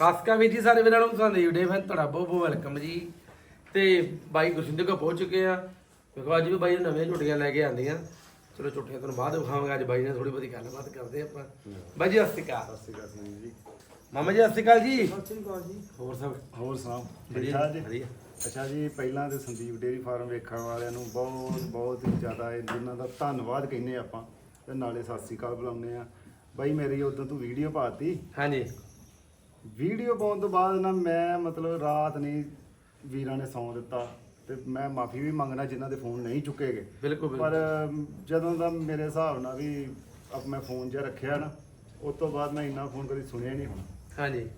ਸਾਸਕਾ ਵੀਰ ਜੀ ਸਾਰੇ ਵੀਰਾਂ ਨੂੰ ਸੰਦੀਪ ਡੇ ਫੈਨ ਤੁਹਾਡਾ ਬਹੁਤ ਬਹੁਤ ਵੈਲਕਮ ਜੀ। ਤੇ ਬਾਈ ਗੁਰਸਿੰਦਰ ਕੋ ਪਹੁੰਚ ਚੁੱਕੇ ਆ। ਵੇਖੋ ਅੱਜ ਵੀ ਬਾਈ ਨੇ ਨਵੀਆਂ ਝੁੱਟੀਆਂ ਲੈ ਕੇ ਆਂਦੀਆਂ ਚਲੋ ਝੁੱਟੀਆਂ ਤੁਹਾਨੂੰ ਬਾਅਦ ਵਿਖਾਵਾਂਗੇ ਅੱਜ ਬਾਈ ਨੇ ਥੋੜੀ ਬਹੁਤੀ ਗੱਲਬਾਤ ਕਰਦੇ ਆਪਾਂ। ਬਾਈ ਜੀ ਸਤਿ ਸ਼੍ਰੀ ਅਕਾਲ। ਸਤਿ ਸ਼੍ਰੀ ਅਕਾਲ ਸਿੰਘ ਜੀ। ਮਾਮਾ ਜੀ ਸਤਿ ਸ਼੍ਰੀ ਅਕਾਲ ਜੀ। ਸਤਿ ਸ੍ਰੀ ਅਕਾਲ ਜੀ। ਹੋਰ ਸਭ ਹੋਰ ਸੁਣਾਓ? ਠੀਕ ਵਧੀਆ ਠਾਕ ਜੀ? ਵਧੀਆ। ਅੱਛਾ ਜੀ ਪਹਿਲਾਂ ਤੇ ਸੰਦੀਪ ਡੇਰੀ ਫਾਰਮ ਵੇਖਣ ਵਾਲਿਆਂ ਨੂੰ ਬਹੁਤ ਬਹੁਤ ਹੀ ਜ਼ਿਆਦਾ ਇਹਨਾਂ ਦਾ ਧੰਨਵਾਦ ਕਹਿੰਦੇ ਆਪਾਂ। ਤੇ ਨਾਲੇ ਸਤਿ ਸ਼੍ਰੀ ਅਕਾਲ ਬੁਲਾਉਂਦੇ ਆ। ਬਾਈ ਮੇਰੀ ਉਦੋਂ ਤੂੰ ਵੀਡੀਓ ਪਾਤੀ? ਹਾਂਜੀ। ਵੀਡੀਓ ਪਾਉਣ ਤੋਂ ਬਾਅਦ ਨਾ ਮੈਂ ਮਤਲਬ ਰਾਤ ਨਹੀਂ ਵੀਰਾਂ ਨੇ ਸੌਂ ਦਿੱਤਾ ਤੇ ਮੈਂ ਮਾਫੀ ਵੀ ਮੰਗਣਾ ਜਿਨ੍ਹਾਂ ਦੇ ਫੋਨ ਨਹੀਂ ਚੁੱਕੇਗੇ। ਬਿਲਕੁਲ ਪਰ ਜਦੋਂ ਦਾ ਮੇਰੇ ਹਿਸਾਬ ਨਾਲ ਵੀ ਅਬ ਮੈਂ ਫੋਨ ਜਿਹਾ ਰੱਖਿਆ ਨਾ ਉਸ ਤੋਂ ਬਾਅਦ ਮੈਂ ਇੰਨਾ ਫੋਨ ਕਦੀ ਸੁਣਿਆ ਨਹੀਂ ਹੁਣ। ਹਾਂਜੀ।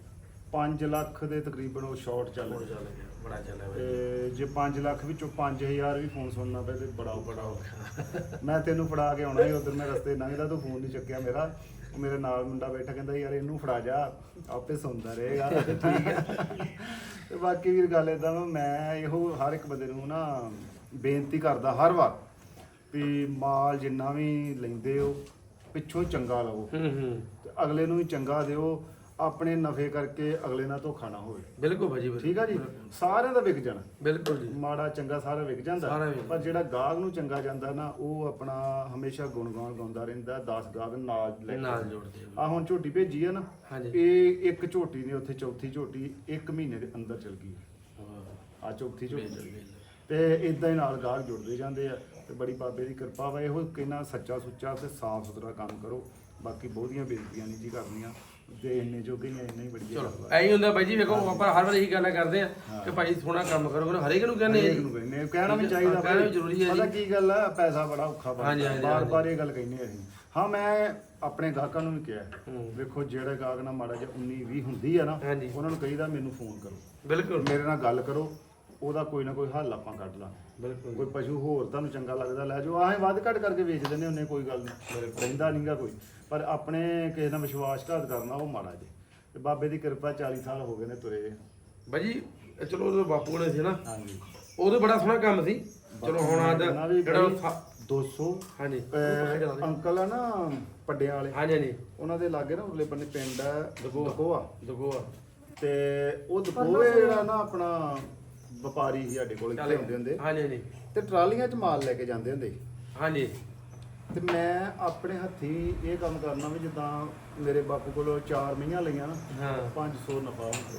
5 ਲੱਖ ਦੇ ਤਕਰੀਬਨ ਉਹ ਸ਼ਾਰਟ ਚੱਲ ਰਿਹਾ। ਚੱਲ ਗਿਆ ਬੜਾ ਚੱਲਿਆ ਬਾਈ। ਤੇ ਜੇ 5 ਲੱਖ ਵਿੱਚੋਂ 5000 ਵੀ ਫੋਨ ਸੁਣਨਾ ਪਏ ਤੇ ਬੜਾ ਬੜਾ ਔਖਾ। ਮੈਂ ਤੈਨੂੰ ਫੜਾ ਕੇ ਆਉਣਾ ਸੀ ਉਧਰ ਮੈਂ ਰਸਤੇ ਲੰਘਦਾ ਤੂੰ ਫੋਨ ਨਹੀਂ ਚੱਕਿਆ ਮੇਰਾ। ਮੇਰੇ ਨਾਲ ਮੁੰਡਾ ਬੈਠਾ ਕਹਿੰਦਾ ਯਾਰ ਇਹਨੂੰ ਫੜਾ ਜਾ ਆਪੇ ਸੁਣਦਾ ਰਹੇਗਾ ਠੀਕ ਹੈ। ਤੇ ਬਾਕੀ ਵੀਰ ਗੱਲ ਇਦਾਂ ਵਾ ਮੈਂ ਇਹੋ ਹਰ ਇੱਕ ਬੰਦੇ ਨੂੰ ਨਾ ਬੇਨਤੀ ਕਰਦਾ ਹਰ ਵਾਰ ਵੀ ਮਾਲ ਜਿੰਨਾ ਵੀ ਲੈਂਦੇ ਹੋ ਪਿੱਛੋਂ ਚੰਗਾ ਲਵੋ। ਹੂੰ ਹੂੰ। ਤੇ ਅਗਲੇ ਨੂੰ ਵੀ ਚੰਗਾ ਦਿਓ ਆਪਣੇ ਨਫੇ ਕਰਕੇ ਅਗਲੇ ਨਾਲ ਧੋਖਾ ਨਾ ਹੋਵੇ। ਬਿਲਕੁਲ ਭਾਜੀ ਬਿਲਕੁਲ। ਠੀਕ ਆ ਜੀ? ਸਾਰਿਆਂ ਦਾ ਵਿਕ ਜਾਣਾ। ਬਿਲਕੁਲ ਜੀ। ਮਾੜਾ ਚੰਗਾ ਸਾਰਾ ਵਿਕ ਸਾਰਾ ਜਾਂਦਾ ਵਿਕ ਪਰ ਜਿਹੜਾ ਗਾਹਕ ਨੂੰ ਚੰਗਾ ਜਾਂਦਾ ਨਾ ਉਹ ਆਪਣਾ ਹਮੇਸ਼ਾ ਗੁਣਗਾਨ ਗਾਉਂਦਾ ਰਹਿੰਦਾ 10 ਗਾਹਕ ਨਾਲ ਲੈ ਕੇ। ਨਾਲ ਜੋੜਦੇ ਆ। ਹੁਣ ਝੋਟੀ ਭੇਜੀ ਆ ਨਾ ਹਾਂਜੀ। ਇਹ ਇੱਕ ਝੋਟੀ ਨੇ ਉੱਥੇ ਚੌਥੀ ਝੋਟੀ ਇੱਕ ਮਹੀਨੇ ਦੇ ਅੰਦਰ ਚਲ ਗਈ। ਆ ਚੌਥੀ ਝੋਟੀ। ਚਲ ਗਈ। ਤੇ ਇਦਾਂ ਹੀ ਨਾਲ ਗਾਹਕ ਜੁੜਦੇ ਜਾਂਦੇ ਆ ਤੇ ਬੜੀ ਬਾਬੇ ਦੀ ਕਿਰਪਾ ਵਾ ਇਹੋ ਕਿੰਨਾ ਸੱਚਾ ਸੁੱਚਾ ਤੇ ਸਾਫ਼ ਸੁਥਰਾ ਕੰਮ ਕਰੋ। ਬਾਕੀ ਬਹੁਤੀਆਂ ਬੇਨਤੀਆਂ ਨਹੀਂ ਜੀ ਕਰਨੀਆਂ। ਜੇ ਇੰਨੇ ਜੋਗੇ ਹੀ ਆ, ਇੰਨਾ ਹੀ ਬੜੀ ਚਲੋ ਗੱਲ ਵਾ ਐਂ ਹੀ ਹੁੰਦਾ ਬਾਈ ਜੀ ਵੇਖੋ ਆਪਾਂ ਹਰ ਵਾਰ ਇਹੀ ਗੱਲਾਂ ਕਰਦੇ ਆ ਕਿ ਭਾਈ ਸੋਹਣਾ ਕੰਮ ਕਰੋ ਕਰੋ ਹਰੇਕ ਨੂੰ ਕਹਿੰਦੇ ਆ ਹਰੇਕ ਜੀ। ਨੂੰ ਕਹਿੰਦੇ ਆ, ਕਹਿਣਾ ਵੀ ਠੀਕ ਆ, ਚਾਹੀਦਾ ਕਹਿਣਾ ਵੀ ਭਾਈ। ਜ਼ਰੂਰੀ ਹੈ ਪਤਾ ਜੀ ਕੀ ਗੱਲ ਆ ਪੈਸਾ ਬੜਾ ਔਖਾ ਹਾਂਜੀ, ਬਣਦਾ ਹਾਂਜੀ, ਬਾਰ ਹਾਂਜੀ। ਬਾਰ ਇਹ ਗੱਲ ਕਹਿੰਦੇ ਅਸੀਂ ਹਾਂ ਮੈਂ ਆਪਣੇ ਗਾਹਕਾਂ ਨੂੰ ਵੀ ਕਿਹਾ। ਵੇਖੋ ਜਿਹੜੇ ਗਾਹਕ ਨਾਲ ਮਾੜਾ ਜਿਹਾ 19 20 ਹੁੰਦੀ ਆ ਨਾ ਹਾਂਜੀ। ਉਹਨਾਂ ਨੂੰ ਕਹੀਦਾ ਮੈਨੂੰ ਫੋਨ ਕਰੋ ਬਿਲਕੁਲ ਮੇਰੇ ਨਾਲ ਗੱਲ ਕਰੋ ਉਹਦਾ ਕੋਈ ਨਾ ਕੋਈ ਹੱਲ ਆਪਾਂ ਕੱਢ ਲਾਂ ਬਿਲਕੁਲ। ਕੋਈ ਪਸ਼ੂ ਹੋਰ ਤੁਹਾਨੂੰ ਚੰਗਾ ਲੱਗਦਾ ਲੈ ਜਾਓ ਆਹੇ ਵੱਧ ਘੱਟ ਕਰਕੇ ਵੇਚ ਦਿੰਦੇ ਹੁੰਨੇ ਕੋਈ ਗੱਲ ਨਹੀਂ। ਰਹਿੰਦਾ ਨਹੀਂਗਾ ਕੋਈ। ਪਰ ਆਪਣੇ ਕਿਸੇ ਨਾਲ ਵਿਸ਼ਵਾਸਘਾਤ ਕਰਨਾ ਉਹ ਮਾੜਾ ਜੇ। ਤੇ ਬਾਬੇ ਦੀ ਕਿਰਪਾ 40 ਸਾਲ ਹੋ ਗਏ ਨੇ ਤੁਰੇ ਬਾਈ ਜੀ ਇਹ ਚਲੋ ਉਹ ਬਾਪੂ ਨੇ ਸੀ ਨਾ। ਹਾਂਜੀ। ਉਦੋਂ ਬੜਾ ਸੋਹਣਾ ਕੰਮ ਸੀ। ਚਲੋ ਹੁਣ ਅੱਜ ਜਿਹੜਾ ਉਹ ਬਈ ਸਾ- 200 ਹਾਂਜੀ। ਅੰਕਲ ਆ ਨਾ ਪੱਡਿਆਂ ਵਾਲੇ। ਹਾਂਜੀ ਹਾਂਜੀ। ਉਹਨਾਂ ਦੇ ਲਾਗੇ ਨਾ ਉਰਲੇ ਬੰਨੇ ਪਿੰਡ ਹੈ ਦਗੋਆ। ਦਗੋਆ। ਦਗੋਆ। ਤੇ ਉਹ ਦਗੋਏ ਜਿਹੜਾ ਨਾ ਆਪਣਾ ਵਪਾਰੀ ਸੀ ਸਾਡੇ ਕੋਲ ਇੱਥੇ ਹੁੰਦੇ ਹੁੰਦੇ। ਹਾਂਜੀ ਹਾਂਜੀ। ਤੇ ਟਰਾਲੀਆਂ 'ਚ ਮਾਲ ਲੈ ਕੇ ਜਾਂਦੇ ਹੁੰਦੇ। ਸੀ। ਹਾਂਜੀ। ਤੇ ਮੈਂ ਆਪਣੇ ਹੱਥੀ ਇਹ ਕੰਮ ਕਰਨਾ ਵੀ ਜਿੱਦਾਂ ਮੇਰੇ ਬਾਪੂ ਕੋਲੋਂ ਚਾਰ ਮਹੀਆਂ ਲਈਆਂ ਨਾ ਹਾਂ। 500 ਨਫਾ ਹੁੰਦਾ। ਸੀ।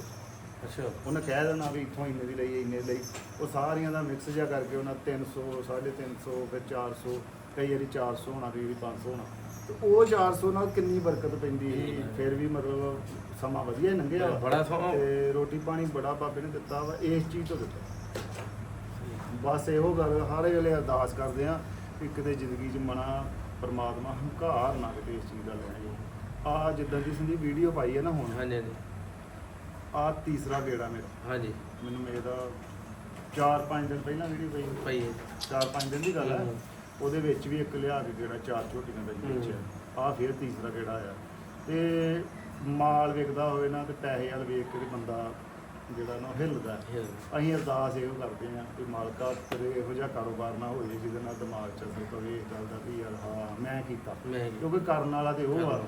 ਅੱਛਾ। ਉਹਨੇ ਕਹਿ ਦੇਣਾ ਵੀ ਇੱਥੋਂ ਇੰਨੇ ਦੀ ਲਈ ਇੰਨੇ ਦੀ ਲਈ। ਉਹ ਸਾਰੀਆਂ ਦਾ ਮਿਕਸ ਜਿਹਾ ਕਰਕੇ ਉਹਨਾਂ 300 350 ਫਿਰ 400 ਕਈ ਵਾਰੀ 400 ਹੋਣਾ ਕਈ ਵਾਰੀ 500 ਹੋਣਾ। ਤੇ ਉਹ 400 ਨਾਲ ਕਿੰਨੀ ਬਰਕਤ ਪੈਂਦੀ ਸੀ। ਫਿਰ ਵੀ ਮਤਲਬ ਸਮਾਂ ਵਧੀਆ ਹੀ ਲੰਘਿਆ। ਵਾ। ਬੜਾ ਸੋਹਣਾ ਤੇ ਰੋਟੀ ਪਾਣੀ ਬੜਾ ਬਾਬੇ ਨੇ ਦਿੱਤਾ ਵਾ ਇਸ ਚੀਜ਼ ਤੋਂ ਦਿੱਤਾ। ਬਸ ਇਹੋ ਗੱਲ ਹਰ ਵੇਲੇ ਅਰਦਾਸ ਕਰਦੇ ਆ ਕਿ ਕਿਤੇ ਜ਼ਿੰਦਗੀ 'ਚ ਮਨਾ ਪਰਮਾਤਮਾ ਹੰਕਾਰ ਨਾ ਕਿਤੇ ਇਸ ਚੀਜ਼ ਦਾ ਲੈ ਜਾਏ ਆ ਜਿੱਦਾਂ ਦੀ ਸੰਦੀ ਵੀਡੀਓ ਪਾਈ ਹੈ ਨਾ ਹੁਣ ਹਾਂਜੀ ਹਾਂਜੀ। ਆ ਤੀਸਰਾ ਗੇੜਾ ਮੇਰਾ। ਹਾਂਜੀ। ਮੈਨੂੰ ਮੇਰੇ ਦਾ 4-5 ਦਿਨ ਪਹਿਲਾਂ ਵੀਡੀਓ ਪਈ। ਭਾਈ 4-5 ਦਿਨ ਦੀ ਗੱਲ ਹੈ। ਹਮ। ਉਹਦੇ ਵਿੱਚ ਵੀ ਇੱਕ ਲਿਆ ਕੇ ਗੇੜਾ ਚਾਰ ਝੋਟੀਆਂ ਦਾ ਵਿੱਚ ਆ। ਫਿਰ ਤੀਸਰਾ ਗੇੜਾ ਆਇਆ ਤੇ ਮਾਲ ਵਿਕਦਾ ਹੋਵੇ ਨਾ ਤੇ ਪੈਸੇ ਵਾਲ ਵੇਖ ਕੇ ਤੇ ਬੰਦਾ ਜਿਹੜਾ ਨਾ ਉਹ ਹਿੱਲਦਾ। ਅਸੀਂ ਅਰਦਾਸ ਇਹੋ ਕਰਦੇ ਹਾਂ ਕਿ ਮਾਲਕਾ ਤੇਰੇ ਇਹੋ ਜਿਹਾ ਕਾਰੋਬਾਰ ਨਾ ਹੋਵੇ ਜਿਹਦੇ ਨਾਲ ਦਿਮਾਗ 'ਚ ਅਸਰ ਪਵੇ ਇਸ ਗੱਲ ਦਾ ਵੀ ਯਾਰ ਹਾਂ ਮੈਂ ਕੀਤਾ। ਕਿਉਂਕਿ ਕਰਨ ਵਾਲਾ ਤੇ ਉਹ ਆ।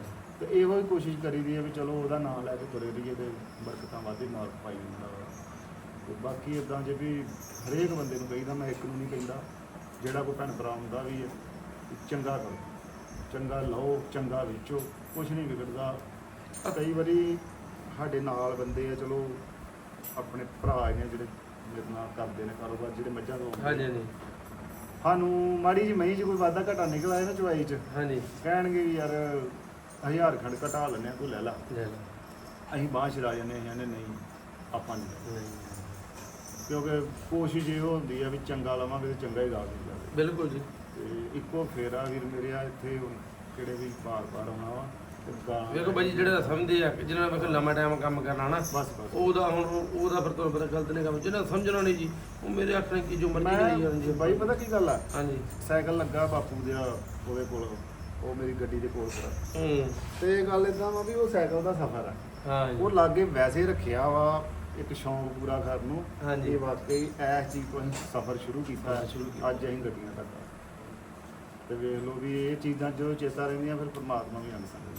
ਤੇ ਇਹੋ ਹੀ ਕੋਸ਼ਿਸ਼ ਕਰੀਦੀ ਹੈ ਵੀ ਚਲੋ ਉਹਦਾ ਨਾਮ ਲੈ ਕੇ ਤੁਰੇ ਰਹੀਏ ਤੇ ਬਰਕਤਾਂ ਵਾਧੇ ਮਾਲਕ ਪਾਈ ਜਾਂਦਾ ਵਾ। ਤੇ ਬਾਕੀ ਇਦਾਂ ਜੇ ਵੀ ਹਰੇਕ ਬੰਦੇ ਨੂੰ ਕਹੀਦਾ ਮੈਂ ਇੱਕ ਨੂੰ ਨਹੀਂ ਕਹਿੰਦਾ। ਜਿਹੜਾ ਕੋਈ ਭੈਣ ਭਰਾ ਹੁੰਦਾ ਵੀ ਹੈ ਚੰਗਾ ਕਰੋ। ਚੰਗਾ ਲਓ ਚੰਗਾ ਵੇਚੋ ਕੁਝ ਨਹੀਂ ਵਿਗੜਦਾ। ਕਈ ਵਾਰੀ ਸਾਡੇ ਨਾਲ ਬੰਦੇ ਆ ਚਲੋ ਆਪਣੇ ਭਰਾ ਨੇ ਜਿਹੜੇ ਮੇਰੇ ਨਾਲ ਕਰਦੇ ਨੇ ਕਾਰੋਬਾਰ ਜਿਹੜੇ ਮੱਝਾਂ ਤੋਂ ਹਾਂਜੀ ਹਾਂਜੀ। ਸਾਨੂੰ ਮਾੜੀ ਜਿਹੀ ਮਹੀਂ 'ਚ ਕੋਈ ਵਾਧਾ ਘਟਾ ਨਿਕਲ ਆਇਆ ਨਾ ਚਵਾਈ 'ਚ ਹਾਂਜੀ। ਕਹਿਣਗੇ ਵੀ ਯਾਰ ਹਜ਼ਾਰ ਖੰਡ ਘਟਾ ਆ ਤੂੰ ਲੈ ਲਾ। ਲੈ। ਅਸੀਂ ਬਾਂਹ ਛਡਾ ਜਾਂਦੇ ਹਾਂ ਕਹਿੰਦੇ ਨਹੀਂ ਆਪਾਂ ਨਹੀਂ। ਲੈਣਾ। ਕਿਉਂਕਿ ਕੋਸ਼ਿਸ਼ ਇਹ ਹੁੰਦੀ ਆ ਵੀ ਚੰਗਾ ਲਵਾਂਗੇ ਤੇ ਚੰਗਾ ਹੀ ਲਾ ਦੇ ਜਾਵੇ ਬਿਲਕੁਲ ਜੀ। ਤੇ ਇੱਕੋ ਫੇਰਾ ਵੀਰ ਮੇਰੇ ਆ ਇੱਥੇ ਹੁਣ ਕਿਹੜੇ ਵੀ ਬਾਰ-ਬਾਰ ਆਉਣਾ ਵਾ ਤੇ ਗਾਂ ਵੇਖੋ ਬਾਈ ਜਿਹੜਾ ਸਮਝਦੇ ਆ ਕਿ ਜਿਹਨਾਂ ਨੇ ਲੰਮਾ ਟਾਈਮ ਕੰਮ ਕਰਨਾ ਨਾ ਬਸ ਬਸ। ਉਹਦਾ ਹੁਣ ਉਹ- ਉਹਦਾ ਫਿਰ ਤੁਹਾਨੂੰ ਪਤਾ ਗਲਤ ਨਹੀਂ ਕੰਮ ਜਿਹਨਾਂ ਨੇ ਸਮਝਣਾ ਨਹੀਂ ਜੀ ਉਹ ਮੇਰੇ ਆਖਣ ਕੀ ਜੋ ਮਰਜ਼ੀ ਕਰੀ ਜਾਣ ਜੀ। ਮੈਂ ਬਾਈ ਪਤਾ ਕੀ ਗੱਲ ਆ? ਹਾਂਜੀ। ਸਾਈਕਲ ਲੱਗਾ ਬਾਪੂ ਦੇ ਉਹਦੇ ਕੋਲ ਉਹ ਮੇਰੀ ਗੱਡੀ ਦੇ ਕੋਲ ਖੜਾ। ਹੂੰ। ਤੇ ਗੱਲ ਇਦਾਂ ਵਾ ਵੀ ਉਹ ਸਾਈਕਲ ਦਾ ਸਫ਼ਰ ਆ। ਹਾਂ ਜੀ। ਉਹ ਲਾਗੇ ਵੈਸੇ ਰੱਖਿਆ ਵਾ ਇੱਕ ਸ਼ੌਂਕ ਪੂਰਾ ਕਰਨ ਨੂੰ ਹਾਂਜੀ। ਇਹ ਵਾਕਈ ਇਸ ਚੀਜ਼ ਤੋਂ ਅਸੀਂ ਸਫ਼ਰ ਸ਼ੁਰੂ ਕੀਤਾ ਸਫ਼ਰ ਸ਼ੁਰੂ ਕੀਤਾ। ਅੱਜ ਅਸੀਂ ਗੱਡੀਆਂ ਤੱਕ ਆ। ਤੇ ਵੇਖ ਲਓ ਵੀ ਇਹ ਚੀਜ਼ਾਂ ਜੋ ਚੇਤਾ ਰਹਿੰਦੀਆਂ ਫਿਰ ਪਰਮਾਤਮਾ ਵੀ ਅੰਗ ਸੰਗ